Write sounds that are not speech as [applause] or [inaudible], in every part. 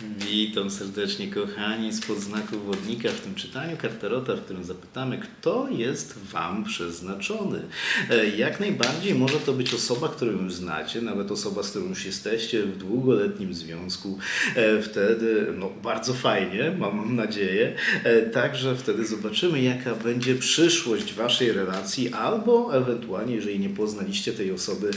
Witam serdecznie kochani spod znaku wodnika w tym czytaniu karterota, w którym zapytamy, kto jest Wam przeznaczony. E, Jak najbardziej może to być osoba, którą już znacie, nawet osoba, z którą już jesteście w długoletnim związku. E, Wtedy, no bardzo fajnie, mam nadzieję. E, Także wtedy zobaczymy, jaka będzie przyszłość Waszej relacji, albo ewentualnie, jeżeli nie poznaliście tej osoby,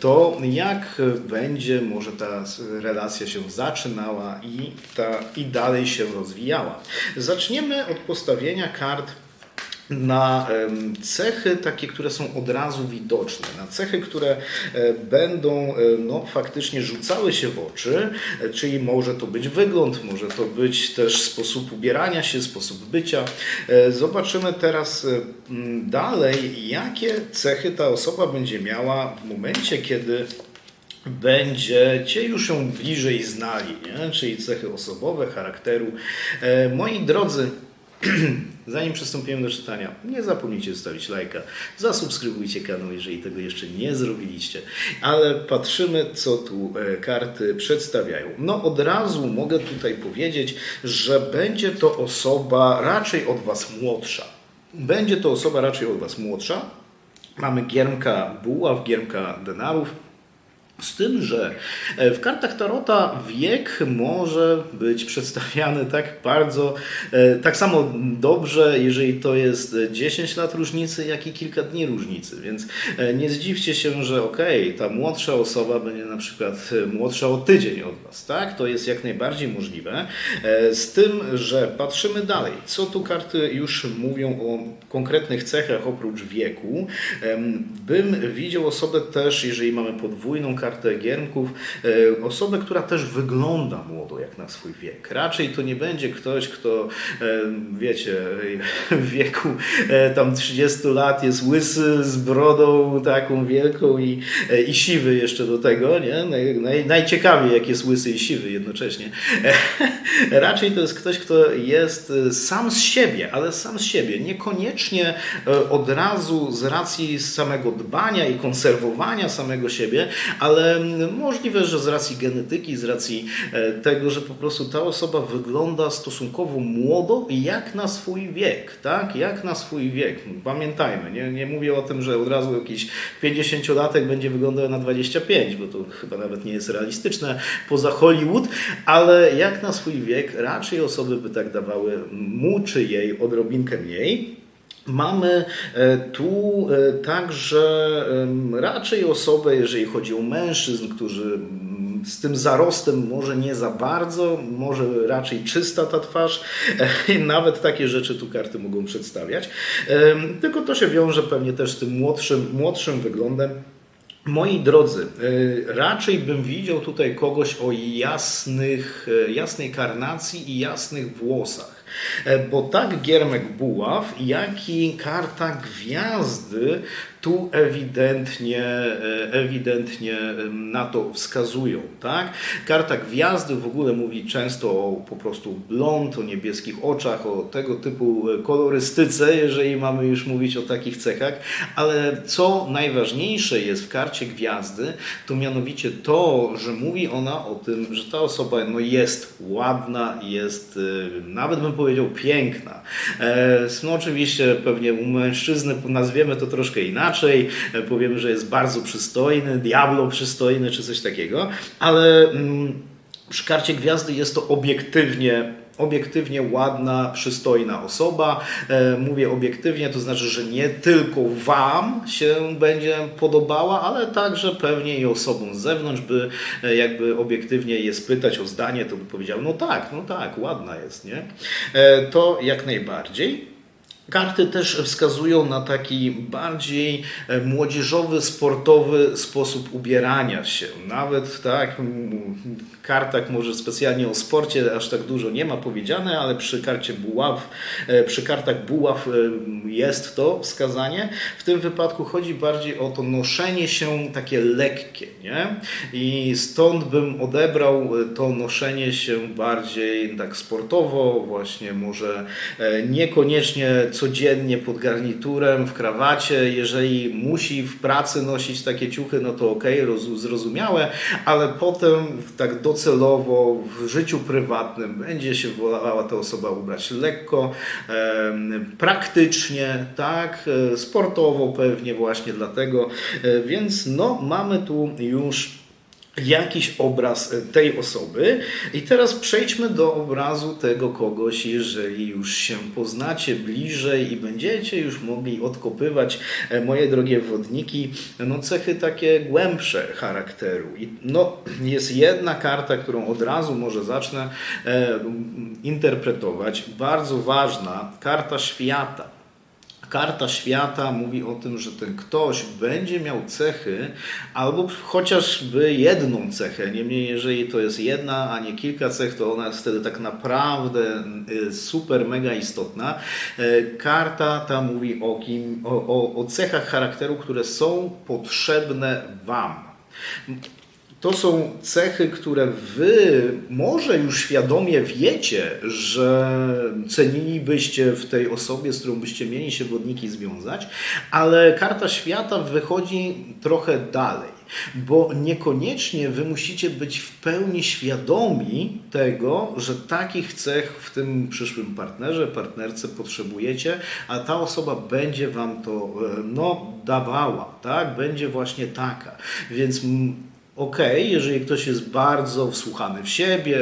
to jak będzie może ta relacja się zaczynała i, ta, i dalej się rozwijała. Zaczniemy od postawienia kart na cechy takie, które są od razu widoczne, na cechy, które e, będą e, no, faktycznie rzucały się w oczy, e, czyli może to być wygląd, może to być też sposób ubierania się, sposób bycia. Zobaczymy teraz dalej, jakie cechy ta osoba będzie miała w momencie, kiedy będziecie już ją bliżej znali, nie? czyli cechy osobowe, charakteru. E, moi drodzy, [clears throat] zanim przystąpimy do czytania, nie zapomnijcie zostawić lajka, zasubskrybujcie kanał, jeżeli tego jeszcze nie zrobiliście. Ale patrzymy, co tu e, karty przedstawiają. No od razu mogę tutaj powiedzieć, że będzie to osoba raczej od Was młodsza. Będzie to osoba raczej od Was młodsza. Mamy giermka buław, giermka denarów, z tym, że e, w kartach Tarota wiek może być przedstawiany tak bardzo, e, tak samo dobrze, jeżeli to jest 10 lat różnicy, jak i kilka dni różnicy. Więc e, nie zdziwcie się, że okej, ta młodsza osoba będzie na przykład młodsza o tydzień od Was, tak? To jest jak najbardziej możliwe. Z tym, że patrzymy dalej, co tu karty już mówią o konkretnych cechach oprócz wieku. Bym widział osobę też, jeżeli mamy podwójną kartę giermków, e, osobę, która też wygląda młodo jak na swój wiek. Raczej to nie będzie ktoś, kto, e, wiecie, w wieku e, tam 30 lat jest łysy, z brodą taką wielką i, i siwy jeszcze do tego, nie? Naj, naj, najciekawiej jak jest łysy i siwy jednocześnie. [laughs] Raczej to jest ktoś, kto jest sam z siebie, ale sam z siebie, niekoniecznie od razu z racji samego dbania i konserwowania samego siebie, ale mm, możliwe, że z racji genetyki, z racji e, tego, że po prostu ta osoba wygląda stosunkowo młodo jak na swój wiek, tak? Jak na swój wiek. Pamiętajmy, nie, nie mówię o tym, że od razu jakiś 50-latek będzie wyglądał na 25, bo to chyba nawet nie jest realistyczne poza Hollywood, ale jak na swój wiek raczej osoby by tak dawały mu czy jej odrobinkę mniej. Mamy e, tu e, także raczej osobę, jeżeli chodzi o mężczyzn, którzy z tym zarostem może nie za bardzo, może raczej czysta ta twarz. E, Nawet takie rzeczy tu karty mogą przedstawiać. Tylko to się wiąże pewnie też z tym młodszym, młodszym wyglądem. Moi drodzy, raczej bym widział tutaj kogoś o jasnych, jasnej karnacji i jasnych włosach. E, Bo tak Giermek Buław, jak i karta Gwiazdy tu ewidentnie, e, ewidentnie na to wskazują. Tak? Karta Gwiazdy w ogóle mówi często o po prostu blond, o niebieskich oczach, o tego typu e, kolorystyce, jeżeli mamy już mówić o takich cechach, ale co najważniejsze jest w karcie Gwiazdy, to mianowicie to, że mówi ona o tym, że ta osoba no, jest ładna, jest e, nawet bym powiedział piękna. No oczywiście pewnie u mężczyzny nazwiemy to troszkę inaczej, e, powiemy, że jest bardzo przystojny, diablo przystojny czy coś takiego, ale mm, przy karcie gwiazdy jest to obiektywnie obiektywnie ładna, przystojna osoba. E, mówię obiektywnie, to znaczy, że nie tylko Wam się będzie podobała, ale także pewnie i osobom z zewnątrz, by e, jakby obiektywnie je spytać o zdanie, to by powiedział, no tak, no tak, ładna jest, nie? To jak najbardziej. Karty też wskazują na taki bardziej e, młodzieżowy, sportowy sposób ubierania się. Nawet tak, kartach może specjalnie o sporcie aż tak dużo nie ma powiedziane, ale przy karcie buław, e, przy kartach buław e, jest to wskazanie. W tym wypadku chodzi bardziej o to noszenie się takie lekkie, nie? I stąd bym odebrał e, to noszenie się bardziej tak sportowo, właśnie może niekoniecznie codziennie pod garniturem, w krawacie. Jeżeli musi w pracy nosić takie ciuchy, no to roz- zrozumiałe, ale potem tak do docelowo w życiu prywatnym będzie się wolała ta osoba ubrać lekko, praktycznie, tak, e, sportowo pewnie właśnie dlatego, E, więc no mamy tu już jakiś obraz e, tej osoby. I teraz przejdźmy do obrazu tego kogoś, jeżeli już się poznacie bliżej i będziecie już mogli odkopywać, e, moje drogie wodniki, no cechy takie głębsze charakteru. I no, jest jedna karta, którą od razu może zacznę e, interpretować, bardzo ważna, karta świata. Karta świata mówi o tym, że ten ktoś będzie miał cechy, albo chociażby jedną cechę. Niemniej, jeżeli to jest jedna, a nie kilka cech, to ona jest wtedy tak naprawdę y, super, mega istotna. E, Karta ta mówi o, kim, o, o, o cechach charakteru, które są potrzebne Wam. To są cechy, które wy może już świadomie wiecie, że cenilibyście w tej osobie, z którą byście mieli się wodniki związać, ale karta świata wychodzi trochę dalej, bo niekoniecznie wy musicie być w pełni świadomi tego, że takich cech w tym przyszłym partnerze, partnerce potrzebujecie, a ta osoba będzie wam to e, no, dawała, tak? Będzie właśnie taka. Więc Okej, jeżeli ktoś jest bardzo wsłuchany w siebie,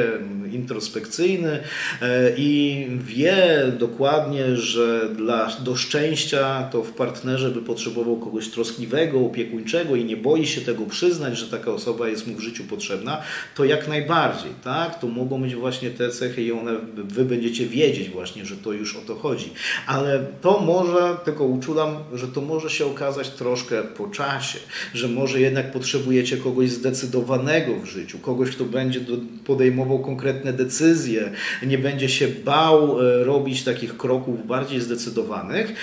introspekcyjny e, i wie dokładnie, że dla, do szczęścia to w partnerze by potrzebował kogoś troskliwego, opiekuńczego i nie boi się tego przyznać, że taka osoba jest mu w życiu potrzebna, to jak najbardziej, tak? To mogą być właśnie te cechy i one, wy będziecie wiedzieć właśnie, że to już o to chodzi. Ale to może, tylko uczulam, że to może się okazać troszkę po czasie, że może jednak potrzebujecie kogoś zdecydowanego w życiu, kogoś, kto będzie podejmował konkretne decyzje, nie będzie się bał e, robić takich kroków bardziej zdecydowanych,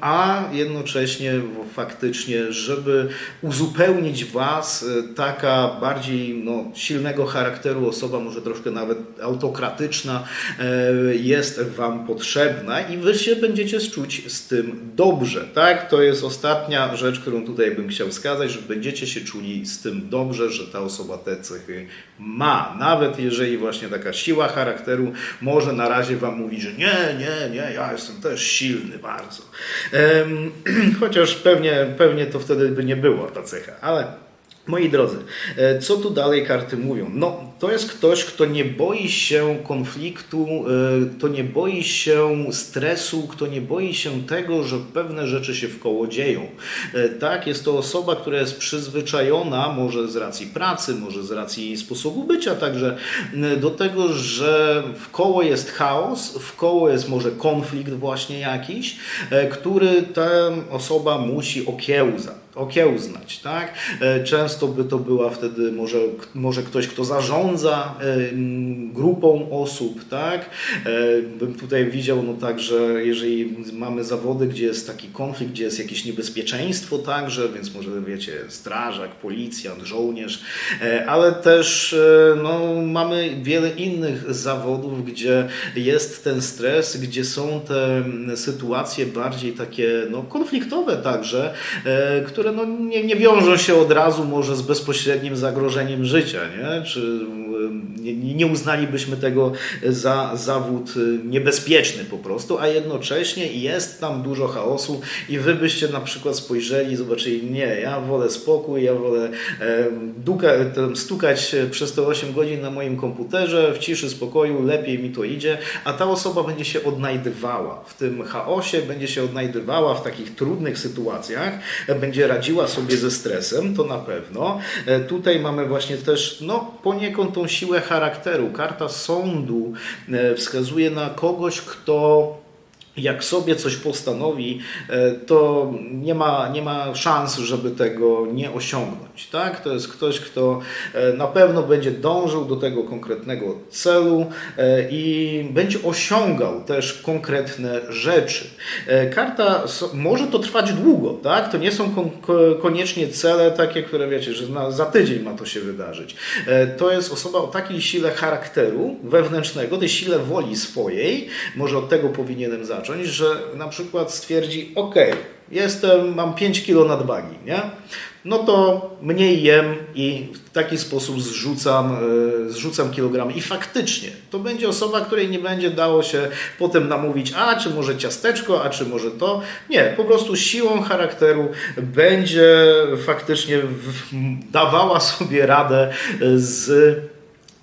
a jednocześnie faktycznie, żeby uzupełnić Was, e, taka bardziej no, silnego charakteru osoba, może troszkę nawet autokratyczna, e, jest Wam potrzebna i Wy się będziecie czuć z tym dobrze, tak? To jest ostatnia rzecz, którą tutaj bym chciał wskazać, że będziecie się czuli z tym dobrze, że ta osoba te cechy ma. Nawet jeżeli właśnie taka siła charakteru może na razie Wam mówić, że nie, nie, nie, ja jestem też silny bardzo. [clears throat] Chociaż pewnie, pewnie to wtedy by nie była ta cecha, ale Moi drodzy, e, co tu dalej karty mówią? No, to jest ktoś, kto nie boi się konfliktu, e, kto nie boi się stresu, kto nie boi się tego, że pewne rzeczy się w koło dzieją. E, Tak, jest to osoba, która jest przyzwyczajona, może z racji pracy, może z racji sposobu bycia, także do tego, że w koło jest chaos, w koło jest może konflikt właśnie jakiś, który ta osoba musi okiełzać okiełznać, tak? E, Często by to była wtedy może, może ktoś, kto zarządza e, grupą osób, tak? E, Bym tutaj widział, no tak, że jeżeli mamy zawody, gdzie jest taki konflikt, gdzie jest jakieś niebezpieczeństwo także, więc może wiecie, strażak, policjant, żołnierz, ale też no, mamy wiele innych zawodów, gdzie jest ten stres, gdzie są te sytuacje bardziej takie no, konfliktowe także, e, które no, nie, nie wiążą się od razu może z bezpośrednim zagrożeniem życia, nie? Czy nie, uznalibyśmy tego za zawód e, niebezpieczny po prostu, a jednocześnie jest tam dużo chaosu i wy byście na przykład spojrzeli i zobaczyli, nie, ja wolę spokój, ja wolę duka, stukać przez te 8 godzin na moim komputerze w ciszy, spokoju, lepiej mi to idzie, a ta osoba będzie się odnajdywała w tym chaosie, będzie się odnajdywała w takich trudnych sytuacjach, będzie radziła sobie ze stresem, to na pewno. E, Tutaj mamy właśnie też, no, poniekąd tą siłę charakteru. Karta sądu e, wskazuje na kogoś, kto jak sobie coś postanowi, e, to nie ma, nie ma szans, żeby tego nie osiągnąć. Tak? To jest ktoś, kto e, na pewno będzie dążył do tego konkretnego celu e, i będzie osiągał też konkretne rzeczy. Karta może to trwać długo, tak? To nie są kon- ko- koniecznie cele takie, które wiecie, że na, za tydzień ma to się wydarzyć. To jest osoba o takiej sile charakteru wewnętrznego, tej sile woli swojej, może od tego powinienem zacząć, że na przykład stwierdzi, ok, jestem, mam 5 kilo nadwagi, nie? no to mniej jem i w taki sposób zrzucam, e, zrzucam kilogramy. I faktycznie to będzie osoba, której nie będzie dało się potem namówić, a czy może ciasteczko, a czy może to. Nie, po prostu siłą charakteru będzie faktycznie dawała sobie radę z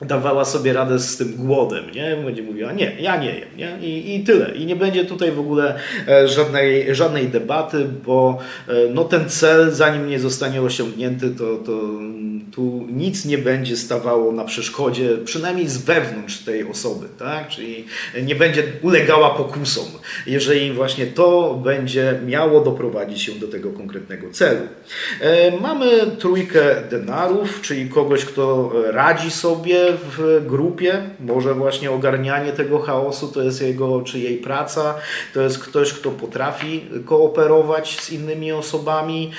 dawała sobie radę z tym głodem, nie? Będzie mówiła, nie, ja nie jem, nie? I, i tyle. I nie będzie tutaj w ogóle e, żadnej, żadnej debaty, bo e, no ten cel, zanim nie zostanie osiągnięty, to, to mm, tu nic nie będzie stawało na przeszkodzie, przynajmniej z wewnątrz tej osoby, tak? Czyli nie będzie ulegała pokusom, jeżeli właśnie to będzie miało doprowadzić się do tego konkretnego celu. E, Mamy trójkę denarów, czyli kogoś, kto radzi sobie w grupie, może właśnie ogarnianie tego chaosu to jest jego czy jej praca, to jest ktoś, kto potrafi kooperować z innymi osobami.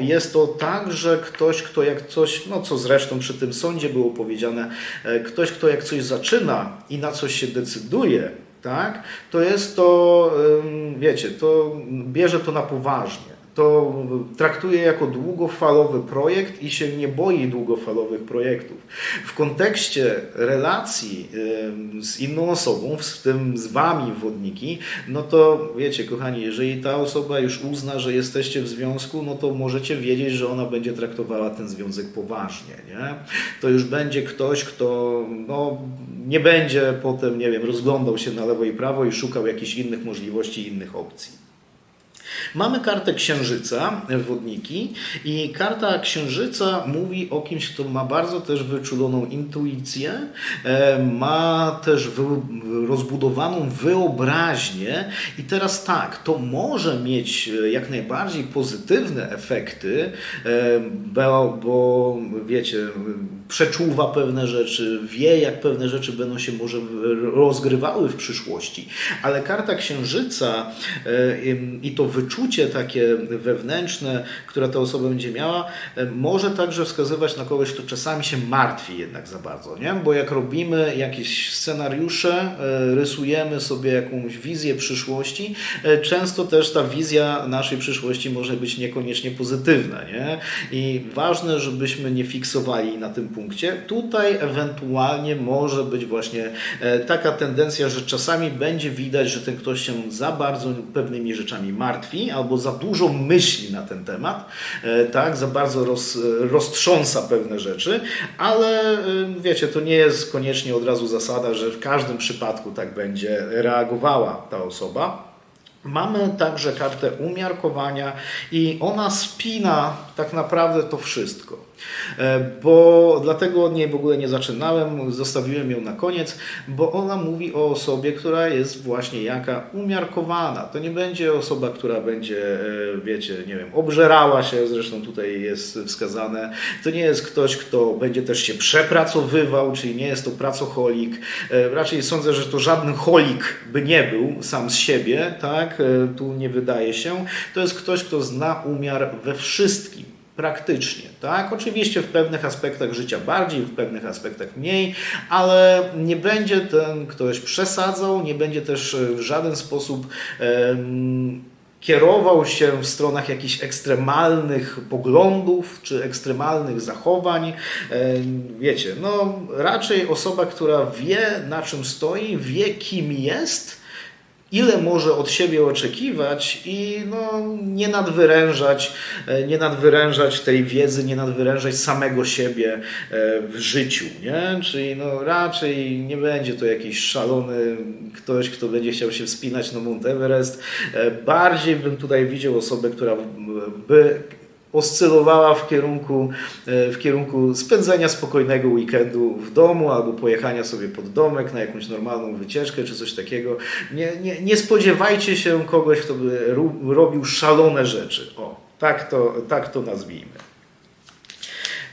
Jest to także ktoś, kto jak coś, no co zresztą przy tym sądzie było powiedziane, e, ktoś, kto jak coś zaczyna i na coś się decyduje, tak, to jest to, wiecie, to bierze to na poważnie. To traktuje jako długofalowy projekt i się nie boi długofalowych projektów. W kontekście relacji z inną osobą, w tym z wami wodniki, no to wiecie, kochani, jeżeli ta osoba już uzna, że jesteście w związku, no to możecie wiedzieć, że ona będzie traktowała ten związek poważnie. Nie? To już będzie ktoś, kto no, nie będzie potem, nie wiem, rozglądał się na lewo i prawo i szukał jakichś innych możliwości, innych opcji. Mamy kartę księżyca, e, wodniki, i karta księżyca mówi o kimś, kto ma bardzo też wyczuloną intuicję, e, ma też rozbudowaną wyobraźnię. I teraz tak, to może mieć e, jak najbardziej pozytywne efekty, bo, bo wiecie, przeczuwa pewne rzeczy, wie, jak pewne rzeczy będą się może rozgrywały w przyszłości. Ale karta księżyca i to wyczucie takie wewnętrzne, które ta osoba będzie miała, e, może także wskazywać na kogoś, kto czasami się martwi jednak za bardzo, nie? Bo jak robimy jakieś scenariusze, e, rysujemy sobie jakąś wizję przyszłości, e, często też ta wizja naszej przyszłości może być niekoniecznie pozytywna, nie? I ważne, żebyśmy nie fiksowali na tym punkcie. Tutaj ewentualnie może być właśnie taka tendencja, że czasami będzie widać, że ten ktoś się za bardzo pewnymi rzeczami martwi albo za dużo myśli na ten temat, e, tak, za bardzo roz, roztrząsa pewne rzeczy, ale e, wiecie, to nie jest koniecznie od razu zasada, że w każdym przypadku tak będzie reagowała ta osoba. Mamy także kartę umiarkowania i ona spina tak naprawdę to wszystko. E, Bo dlatego od niej w ogóle nie zaczynałem, zostawiłem ją na koniec, bo ona mówi o osobie, która jest właśnie jaka umiarkowana. To nie będzie osoba, która będzie, e, wiecie, nie wiem, obżerała się, zresztą tutaj jest wskazane. To nie jest ktoś, kto będzie też się przepracowywał, czyli nie jest to pracocholik. E, Raczej sądzę, że to żaden cholik by nie był sam z siebie, tak? Tu nie wydaje się. To jest ktoś, kto zna umiar we wszystkim. Praktycznie, tak? Oczywiście w pewnych aspektach życia bardziej, w pewnych aspektach mniej, ale nie będzie ten ktoś przesadzał, nie będzie też e, w żaden sposób kierował się w stronach jakichś ekstremalnych poglądów czy ekstremalnych zachowań. Em, Wiecie, no raczej osoba, która wie na czym stoi, wie kim jest ile może od siebie oczekiwać i no, nie nadwyrężać, e, nie nadwyrężać tej wiedzy, nie nadwyrężać samego siebie e, w życiu, nie? Czyli no, raczej nie będzie to jakiś szalony ktoś, kto będzie chciał się wspinać na Mount Everest. E, Bardziej bym tutaj widział osobę, która by oscylowała w kierunku, e, w kierunku spędzenia spokojnego weekendu w domu albo pojechania sobie pod domek na jakąś normalną wycieczkę czy coś takiego. Nie, nie, nie spodziewajcie się kogoś, kto by robił szalone rzeczy. O, tak to, tak to nazwijmy.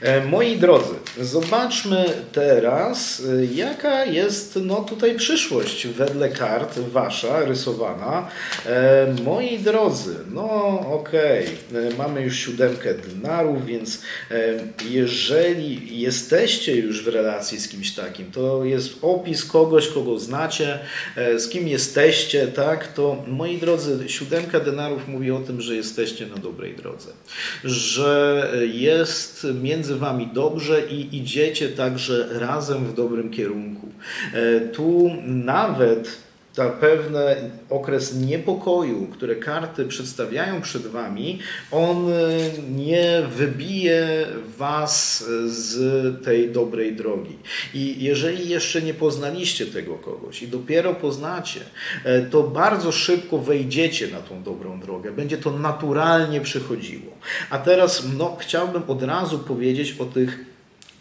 E, Moi drodzy, zobaczmy teraz, e, jaka jest no, tutaj przyszłość wedle kart wasza rysowana. E, moi drodzy, no okej, e, mamy już siódemkę denarów, więc e, jeżeli jesteście już w relacji z kimś takim, to jest opis kogoś, kogo znacie, e, z kim jesteście, tak, to moi drodzy, siódemka denarów mówi o tym, że jesteście na dobrej drodze, że jest między wami dobrze i idziecie także razem w dobrym kierunku. E, Tu nawet ta pewny okres niepokoju, które karty przedstawiają przed wami, on e, nie wybije was z tej dobrej drogi. I jeżeli jeszcze nie poznaliście tego kogoś i dopiero poznacie, e, to bardzo szybko wejdziecie na tą dobrą drogę. Będzie to naturalnie przychodziło. A teraz no, chciałbym od razu powiedzieć o tych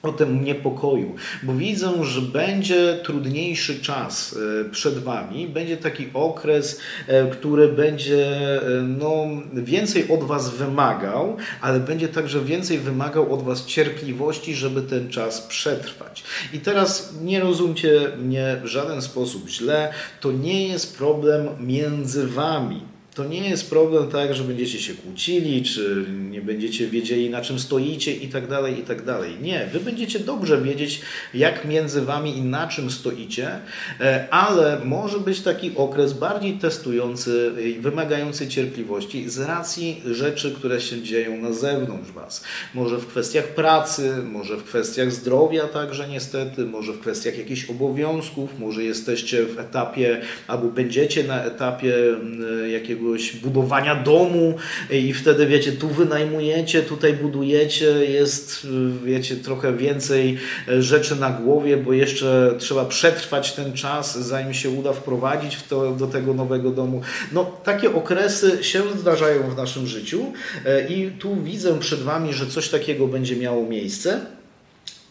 o tym niepokoju, bo widzę, że będzie trudniejszy czas e, przed Wami, będzie taki okres, e, który będzie e, no, więcej od Was wymagał, ale będzie także więcej wymagał od Was cierpliwości, żeby ten czas przetrwać. I teraz nie rozumcie mnie w żaden sposób źle, to nie jest problem między Wami. To nie jest problem tak, że będziecie się kłócili, czy nie będziecie wiedzieli na czym stoicie i tak dalej, i tak dalej. Nie, wy będziecie dobrze wiedzieć, jak między wami i na czym stoicie, e, ale może być taki okres bardziej testujący wymagający cierpliwości z racji rzeczy, które się dzieją na zewnątrz was. Może w kwestiach pracy, może w kwestiach zdrowia także niestety, może w kwestiach jakichś obowiązków, może jesteście w etapie albo będziecie na etapie mm, jakiegoś budowania domu i wtedy wiecie, tu wynajmujecie, tutaj budujecie, jest y, wiecie trochę więcej e, rzeczy na głowie, bo jeszcze trzeba przetrwać ten czas, zanim się uda wprowadzić w to, do tego nowego domu. No takie okresy się zdarzają w naszym życiu e, i tu widzę przed Wami, że coś takiego będzie miało miejsce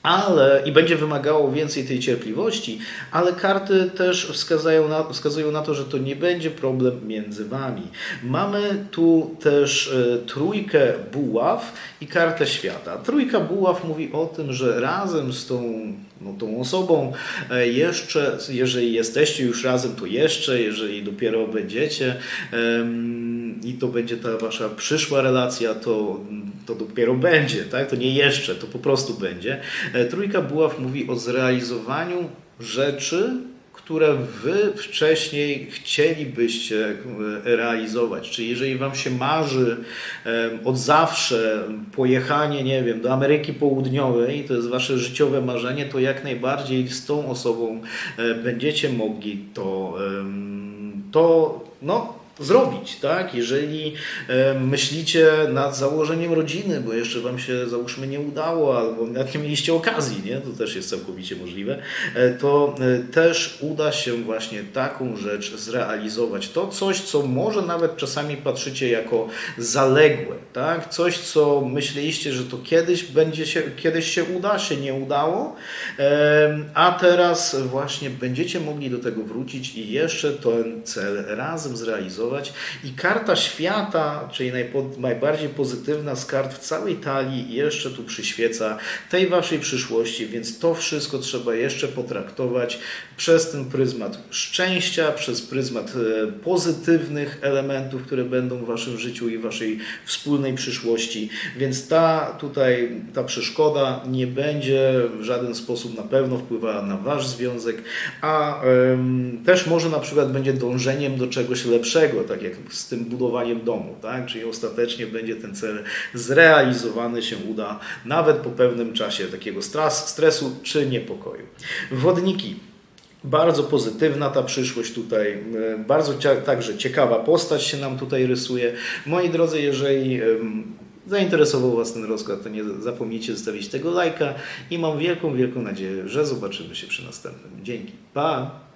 ale i będzie wymagało więcej tej cierpliwości, ale karty też wskazują na, wskazują na to, że to nie będzie problem między wami. Mamy tu też e, trójkę buław i kartę świata. Trójka buław mówi o tym, że razem z tą, no, tą osobą e, jeszcze, jeżeli jesteście już razem, to jeszcze, jeżeli dopiero będziecie i to będzie ta wasza przyszła relacja, to, to dopiero będzie, tak? To nie jeszcze, to po prostu będzie. E, Trójka buław mówi o zrealizowaniu rzeczy, które wy wcześniej chcielibyście e, realizować. Czyli jeżeli wam się marzy e, od zawsze pojechanie, nie wiem, do Ameryki Południowej, to jest wasze życiowe marzenie, to jak najbardziej z tą osobą będziecie mogli to, to no, zrobić, tak? Jeżeli e, myślicie nad założeniem rodziny, bo jeszcze Wam się załóżmy nie udało, albo nawet nie mieliście okazji, nie? To też jest całkowicie możliwe, e, to e, też uda się właśnie taką rzecz zrealizować. To coś, co może nawet czasami patrzycie jako zaległe, tak? Coś, co myśleliście, że to kiedyś będzie się, kiedyś się uda, się nie udało, a teraz właśnie będziecie mogli do tego wrócić i jeszcze ten cel razem zrealizować. I karta świata, czyli najpo, najbardziej pozytywna z kart w całej talii, jeszcze tu przyświeca tej waszej przyszłości, więc to wszystko trzeba jeszcze potraktować przez ten pryzmat szczęścia, przez pryzmat e, pozytywnych elementów, które będą w waszym życiu i waszej wspólnej przyszłości. Więc ta tutaj, ta przeszkoda nie będzie w żaden sposób na pewno wpływała na wasz związek, a em, też może na przykład będzie dążeniem do czegoś lepszego, tak jak z tym budowaniem domu, tak? Czyli ostatecznie będzie ten cel zrealizowany się uda nawet po pewnym czasie takiego stres, stresu czy niepokoju. Wodniki. Bardzo pozytywna ta przyszłość tutaj, e, bardzo także ciekawa postać się nam tutaj rysuje. Moi drodzy, jeżeli zainteresował Was ten rozkład, to nie zapomnijcie zostawić tego lajka i mam wielką, wielką nadzieję, że zobaczymy się przy następnym. Dzięki. Pa!